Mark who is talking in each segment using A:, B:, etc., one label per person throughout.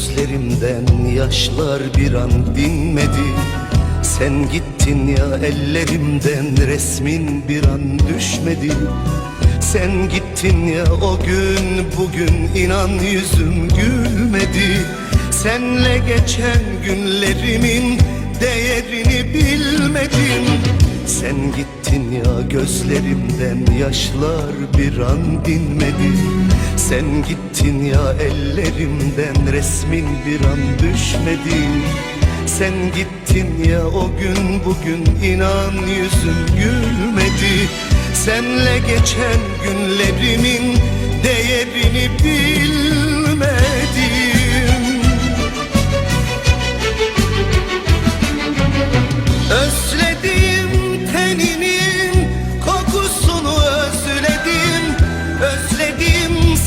A: gözlerimden yaşlar bir an dinmedi. Sen gittin ya ellerimden resmin bir an düşmedi. Sen gittin ya o gün bugün inan yüzüm gülmedi. Senle geçen günlerimin değerini bilmedim sen gittin ya gözlerimden yaşlar bir an dinmedi. Sen gittin ya ellerimden resmin bir an düşmedi. Sen gittin ya o gün bugün inan yüzüm gülmedi. Senle geçen günlerimin değerini bilmedim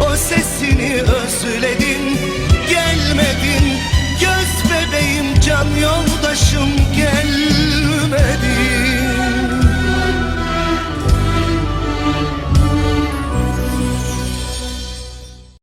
A: o sesini özledin Gelmedin. Göz bebeğim can yoldaş